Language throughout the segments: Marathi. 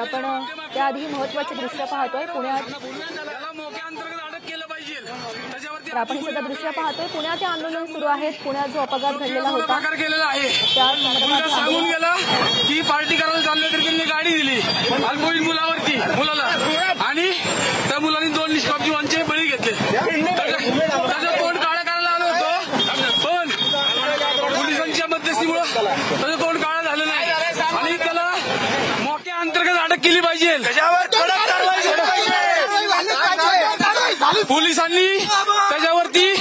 आपण त्याआधी महत्त्वाचे दृश्य पाहतोय. पुण्यात तर आपण हे सध्या दृश्य पाहतोय. पुण्यात हे आंदोलन सुरू आहेत पुण्यात जो अपघात घडलेला होता आहे? त्या सांगून गेला की पार्टी करायला चालले तर त्यांनी गाडी दिली अल्पवयीन मुलावरती मुलाला आणि त्या मुलांनी दोन निष्पाप जीवांचे बळी घेतले त्याचं त्याचं तोंड काळं करायला आलो होतो पण पोलिसांच्या मध्यस्थीमुळं त्याचं तोंड काळं झालं नाही आणि त्याला अंतर्गत अटक केली पाहिजे. त्याच्यावर कडक कारवाई झाली पाहिजे. पोलिसांनी त्याच्यावरती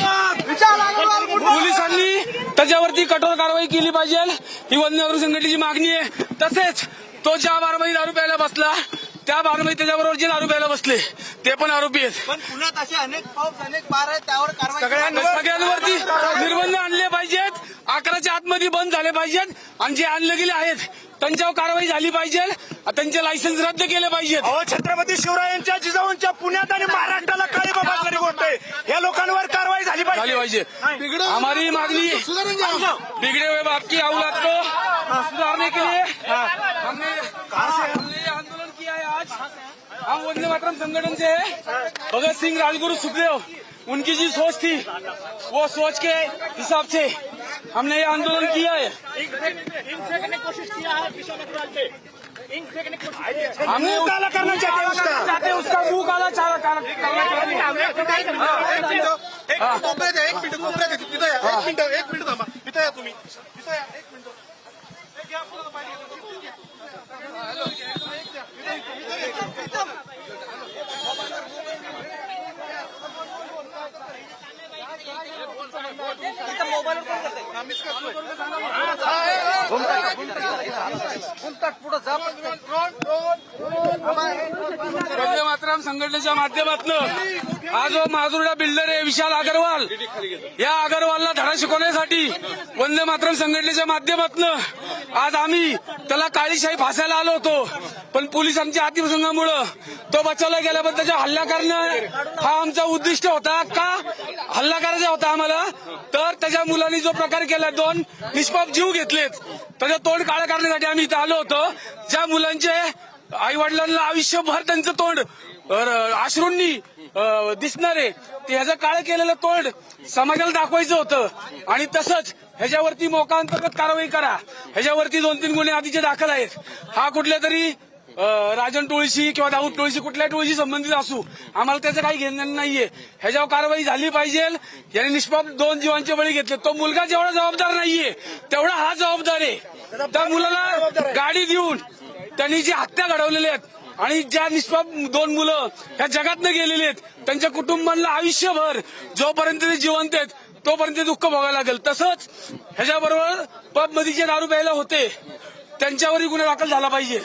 पोलिसांनी त्याच्यावरती कठोर कारवाई केली पाहिजे. ही वन्य मातरम संघटनेची मागणी आहे. तसेच तो ज्या बारमाही दारू प्यायला बसला त्या बारमाही त्याच्याबरोबर जे दारू प्यायला बसले ते पण आरोपी आहेत. पण पुण्यात असे अनेक पाऊस अनेक बार आहेत त्यावर कारवाई सगळ्यांवर सगळ्यांवरती निर्बंध आणले पाहिजेत. अकराच्या आतमध्ये बंद झाले पाहिजेत. आणि जे आणले गेले आहेत त्यांच्यावर कारवाई झाली पाहिजे. त्यांचे लायसन्स रद्द केले पाहिजेत. अहो छत्रपती शिवरायांच्या जिजाऊंच्या पुण्यात आणि महाराष्ट्राला काळी बाबा गोष्ट आहे. या लोकांवर कारवाई झाली झाली पाहिजे. पाहिजे हमारी मागणी बिगड़े हुए बाप की औलाद को सुधारने के लिए हमने आज हम वंदे मातरम संगठन से हैं। भगत सिंह राजगुरु सुखदेव उनकी जी सोच थी वो सोच के हिसाब से हमने ये आंदोलन किया है हमने मुँह काला करना चाहते हैं उसका। चाहते हैं उसका मुँह काला चारा काला एक मिनिट कोपऱ्यात एक मिनिट एक मिनिट थांबा तिथं या तुम्ही तिथं या एक मिनिट वंदे मातरम संघटनेच्या माध्यमातून. आज हो जो बिल्डर आहे विशाल अगरवाल. या अगरवालला धडा शिकवण्यासाठी वंदे मातरम संघटनेच्या माध्यमातून आज आम्ही त्याला काळीशाही फासायला आलो होतो. पण पोलिसांच्या अतिप्रसंगामुळं तो बचावला गेल्याबद्दलचा हल्ला करणं हा आमचा उद्दिष्ट होता का? हल्ला करायचा होता आम्हाला. तर त्याच्या मुलांनी जो प्रकार केला दोन निष्पाप जीव घेतलेत. त्याचं तोंड काळं करण्यासाठी आम्ही इथं आलो होतो. ज्या मुलांचे आई वडिलांना आयुष्यभर त्यांचं तोंड अश्रूंनी दिसणार. आहे ते ह्याचं काळ केलेलं तोंड समाजाला दाखवायचं होतं. आणि तसंच ह्याच्यावरती मोकांतर्गत कारवाई करा. ह्याच्यावरती दोन तीन गुन्हे आधीचे दाखल आहेत. हा कुठल्या तरी राजन टोळीशी किंवा दाऊद टोळीशी कुठल्या टोळीशी संबंधित असू आम्हाला त्याचं काही घेणं नाहीये. ह्याच्यावर कारवाई झाली पाहिजे. याने निष्पाप दोन जीवांचे बळी घेतले. तो मुलगा जेवढा जबाबदार नाहीये तेवढा हा जबाबदार आहे. त्या मुलाला गाडी देऊन त्यांनी जी हत्या घडवलेली आहेत आणि ज्या निष्पाप दोन मुलं ह्या जगातनं गेलेली आहेत त्यांच्या कुटुंबांना आयुष्यभर जोपर्यंत ते जिवंत आहेत तोपर्यंत ते दुःख भोगायला लागेल. तसंच ह्याच्याबरोबर पबमध्ये जे दारू प्यायला होते त्यांच्यावरही गुन्हा दाखल झाला पाहिजे.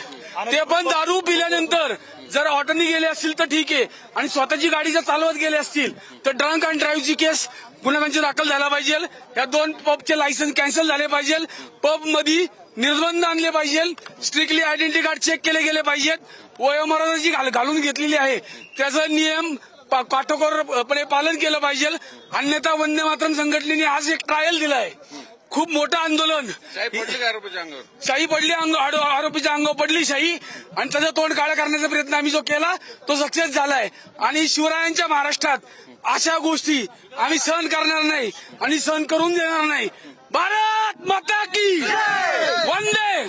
ते पण दारू पिल्यानंतर जर ऑटोनी गेले असतील तर ठीक आहे आणि स्वतःची गाडी जर चालवत गेले असतील तर ड्रंक अँड ड्राईव्हची केस गुन्हा त्यांची दाखल झाला पाहिजे. या दोन पबचे लायसन्स कॅन्सल झाले पाहिजे. पबमध्ये निर्बंध आणले पाहिजे. स्ट्रिक्टली आयडेंटिटी कार्ड चेक केले गेले पाहिजेत. वयोमर्यादा जी घाल- घालून घेतलेली आहे. त्याचा नियम काटेकोरपणे पालन केलं पाहिजे. अन्यथा वंदे मातरम संघटनेने आज एक ट्रायल दिलाय. खूप मोठं आंदोलन. शाही पडली अंग आरोपीच्या अंगावर पडली शाही. आणि त्याचं तोंड काळं करण्याचा प्रयत्न आम्ही जो केला तो सक्सेस झालाय. आणि शिवरायांच्या महाराष्ट्रात अशा गोष्टी आम्ही सहन करणार नाही आणि सहन करून देणार नाही. भारत माता की वंदे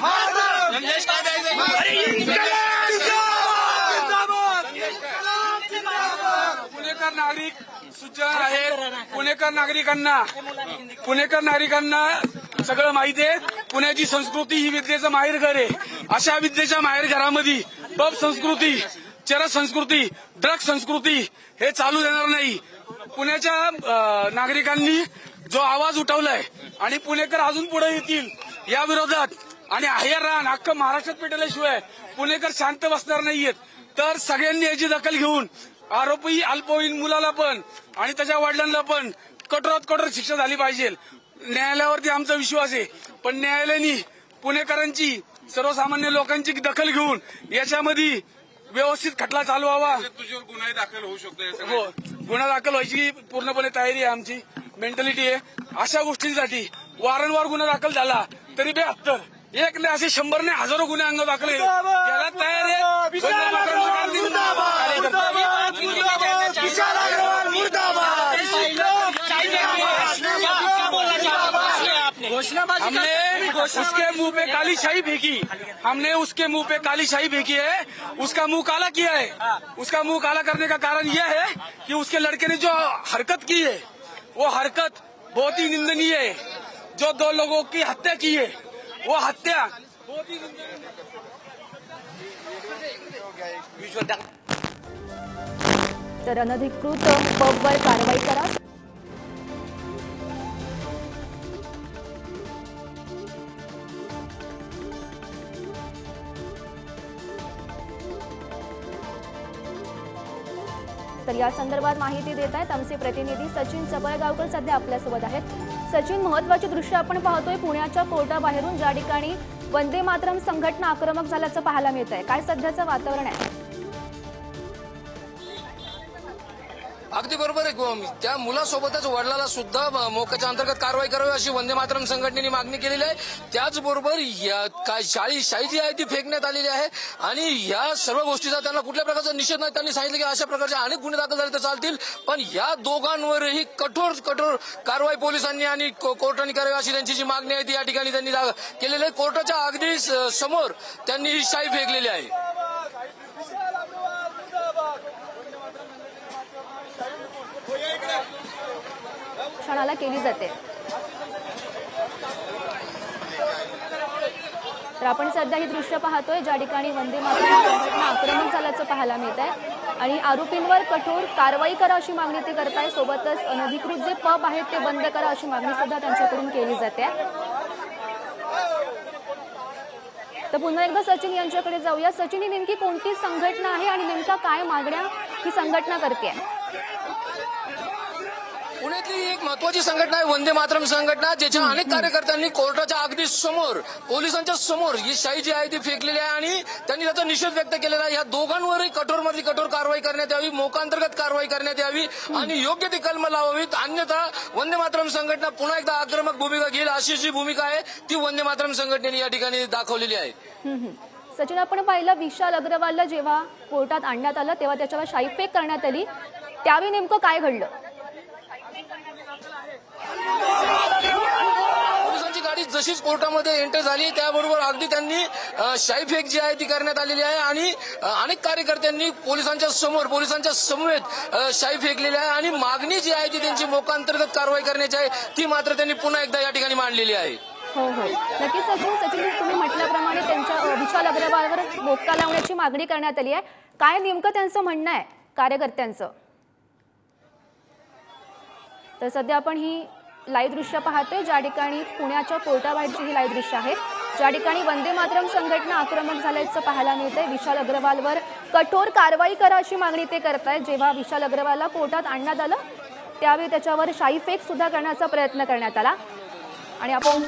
पुणेकर नागरिक सूचना आहेत. पुणेकर नागरिकांना पुणेकर नागरिकांना सगळं माहिती आहे. पुण्याची संस्कृती ही विद्येचं माहेरघर आहे. अशा विद्येच्या माहेर घरामध्ये पब संस्कृती चरस संस्कृती ड्रग संस्कृती हे चालू देणार नाही. पुण्याच्या नागरिकांनी जो आवाज उठवलाय आणि पुणेकर अजून पुढे येतील या विरोधात आणि आहेर रान अख्खं महाराष्ट्रात पेटवल्याशिवाय पुणेकर शांत बसणार नाहीयेत. तर सगळ्यांनी याची दखल घेऊन आरोपी अल्पवयीन मुलाला पण आणि त्याच्या वडिलांना पण कठोरात कठोर शिक्षा झाली पाहिजे. न्यायालयावरती आमचा विश्वास आहे. पण न्यायालयाने पुणेकरांची सर्वसामान्य लोकांची दखल घेऊन याच्यामध्ये व्यवस्थित खटला चालवावा तुझ्यावर गुन्हा दाखल होऊ शकतो हो गुन्हा दाखल व्हायची पूर्णपणे तयारी आहे आमची. मेंटॅलिटी आहे. अशा गोष्टींसाठी वारंवार गुन्हा दाखल झाला तरी बेहत्तर एक नाही असे शंभर ने हजारो गुन्हे अंग दाखले. त्याला तयार आहे. हमने उसके मुँह पे काली शाही फेंकी हमने उसके मुँह पे काली शाही फेंकी है। उसका मुँह काला किया है। उसका मुँह काला करने का कारण यह है कि उसके लड़के ने जो हरकत की है वो हरकत बहुत ही निंदनीय है। जो दो लोगों की हत्या की है वो हत्या बहुत ही तर अनधिकृत पबवर कारवाई करा। या संदर्भात माहिती देत आहेत आमचे प्रतिनिधी सचिन सबळगावकर सध्या आपल्यासोबत आहेत. सचिन महत्वाची दृश्य आपण पाहतोय पुण्याच्या कोर्टाबाहेरून ज्या ठिकाणी वंदे मातरम संघटना आक्रमक झाल्याचं पाहायला मिळत आहे काय सध्याचं वातावरण आहे? अगदी बरोबर आहे त्या मुलासोबतच वडिलाला सुद्धा मोक्याच्या अंतर्गत कारवाई करावी अशी वंदे मातरम संघटनेने मागणी केलेली आहे. त्याचबरोबर या काय शाळी शाही जी आहे ती फेकण्यात आलेली आहे. आणि या सर्व गोष्टीचा त्यांना कुठल्या प्रकारचा निषेध नाही. त्यांनी सांगितलं की अशा प्रकारचे अनेक गुन्हे दाखल झाले तर चालतील. पण या दोघांवरही कठोर कठोर कारवाई पोलिसांनी आणि को- कोर्टाने करावी अशी त्यांची जी मागणी आहे ती या ठिकाणी त्यांनी केलेली आहे. कोर्टाच्या अगदी समोर त्यांनी ही शाही फेकलेली आहे. क्षणाला केली जाते. तर आपण सध्या ही दृश्य पाहतोय ज्या ठिकाणी वंदे मातरम संघटना आक्रमक झाल्याचं पाहायला मिळत आहे आणि आरोपींवर कठोर कारवाई करा अशी मागणी ते करताय. सोबतच अनधिकृत जे पब आहेत ते बंद करा अशी मागणी सुद्धा त्यांच्याकडून केली जाते. तर पुन्हा एकदा सचिन यांच्याकडे जाऊया. सचिन ही नेमकी कोणती संघटना आहे आणि नेमका काय मागण्या ही संघटना करते पुण्यातली एक महत्वाची संघटना आहे वंदे मातरम संघटना ज्याच्या अनेक कार्यकर्त्यांनी कोर्टाच्या अगदी समोर पोलिसांच्या समोर ही शाही जी आहे ती फेकलेली आहे आणि त्यांनी त्याचा निषेध व्यक्त केलेला आहे. या दोघांवरही कठोर मधली कठोर कारवाई करण्यात यावी मोकांतर्गत कारवाई करण्यात यावी आणि योग्य ती कलम लावावीत. अन्यथा वंदे मातरम संघटना पुन्हा एकदा आक्रमक भूमिका घेईल. अशी जी भूमिका आहे ती वंदे मातरम संघटनेने या ठिकाणी दाखवलेली आहे. सचिन आपण पाहिलं विशाल अग्रवालला जेव्हा कोर्टात आणण्यात आलं तेव्हा त्याच्यावर शाईफेक करण्यात आली. त्यावेळी नेमकं काय घडलं? पोलिसांची गाडी जशीच कोर्टामध्ये एंटर झाली त्याबरोबर अगदी त्यांनी अ, शाई फेक जी आहे ती करण्यात आलेली आहे आणि अनेक कार्यकर्त्यांनी पोलिसांच्या समोर पोलिसांच्या समवेत शाई फेकलेली आहे आणि मागणी जी आहे ती त्यांची मोकांतर्गत कारवाई करण्याची आहे ती मात्र त्यांनी पुन्हा एकदा या ठिकाणी मांडलेली आहे. हो हो. नक्कीच सचिन सचिन तुम्ही म्हटल्याप्रमाणे त्यांच्या विशाल अग्रवालवर बोक्का लावण्याची मागणी करण्यात आली आहे. काय नेमकं त्यांचं म्हणणं आहे कार्यकर्त्यांचं? तर सध्या आपण ही लाईव्ह दृश्य पाहतोय. ज्या ठिकाणी पुण्याच्या कोर्टाबाहेरची ही लाईव्ह दृश्य आहे. ज्या ठिकाणी वंदे मातरम संघटना आक्रमक झाल्याचं पाहायला मिळतंय. विशाल अग्रवालवर कठोर कारवाई करा अशी मागणी ते करतायत. जेव्हा विशाल अग्रवालला कोर्टात आणण्यात आलं त्यावेळी त्याच्यावर शाई फेक सुद्धा करण्याचा प्रयत्न करण्यात आला. आणि आपण